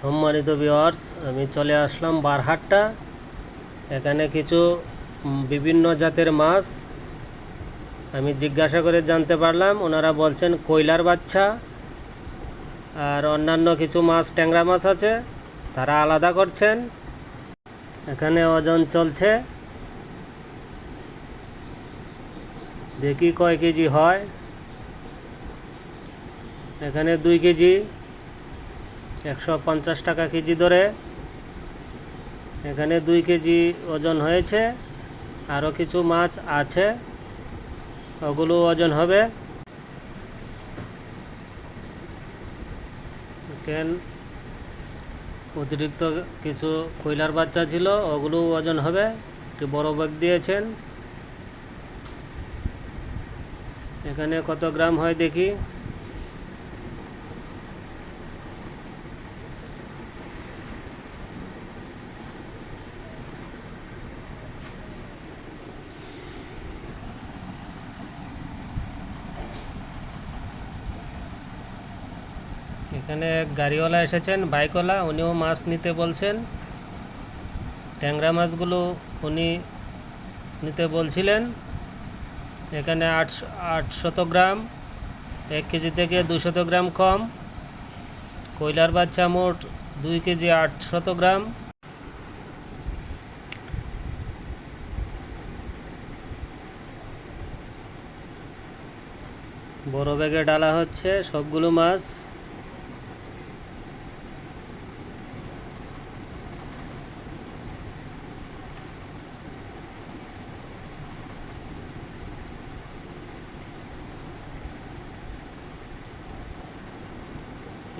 সম্মানিত ভিওয়ার্স আমি চলে আসলাম বারহাট্টা। এখানে কিছু বিভিন্ন জাতের মাছ। আমি জিজ্ঞাসা করে জানতে পারলাম, ওনারা বলছেন কয়লার বাচ্চা। আর অন্যান্য কিছু মাছ, ট্যাংরা মাছ আছে, তারা আলাদা করছেন। এখানে ওজন চলছে। দেখি কয় কেজি হয়। এখানে দুই কেজি। একশো পঞ্চাশ টাকা কেজি ধরে। এখানে দুই কেজি ওজন হয়েছে। আরও কিছু মাছ আছে। ওগুলো ওজন হবে। কেন অতিরিক্ত কিছু কয়লার বাচ্চা ছিল ওগুলো ওজন হবে। একটি বড় ব্যাগ দিয়েছেন। এখানে কত গ্রাম হয় দেখি। এখানে গাড়িওয়ালা এসেছেন, বাইকওয়ালা, উনিও মাছ নিতে বলছেন। ট্যাংরা মাছগুলো উনি নিতে বলছিলেন। এখানে আটশো আটশত গ্রাম, এক কেজি থেকে দুশত গ্রাম কম। কয়লার বাচ্চা মোট দুই কেজি আটশত গ্রাম। বড় ব্যাগে ডালা হচ্ছে, সবগুলো মাছ।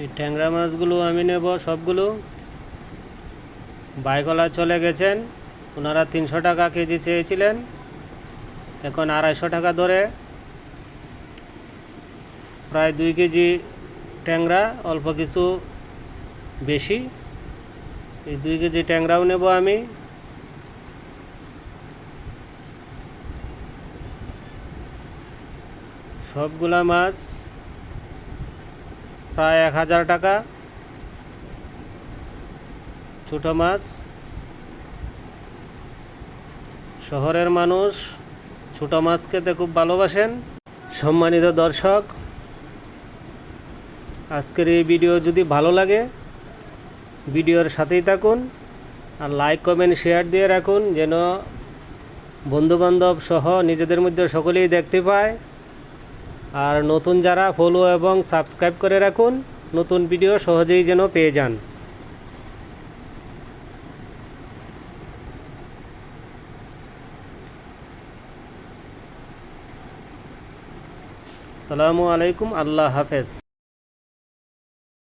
এই ট্যাংরা মাছগুলো আমি নেব, সবগুলো। বাইকওয়ালা চলে গেছেন। ওনারা তিনশো টাকা কেজি চেয়েছিলেন। এখন আড়াইশো টাকা ধরে প্রায় দুই কেজি ট্যাংরা, অল্প কিছু বেশি। এই দুই কেজি ট্যাংরাও নেব আমি। সবগুলা মাছ প্রায় এক হাজার টাকা। ছোটো মাছ। শহরের মানুষ ছোটো মাছ খেতে খুব ভালোবাসেন। সম্মানিত দর্শক, আজকের এই ভিডিও যদি ভালো লাগে, ভিডিওর সাথেই থাকুন আর লাইক, কমেন্ট, শেয়ার দিয়ে রাখুন যেন বন্ধুবান্ধব সহ নিজেদের মধ্যে সকলেই দেখতে পায়। আর নতুন যারা ফলো এবং সাবস্ক্রাইব করে রাখুন, নতুন ভিডিও সহজেই যেন পেয়ে যান। সালামু আলাইকুম, আল্লাহ হাফেজ।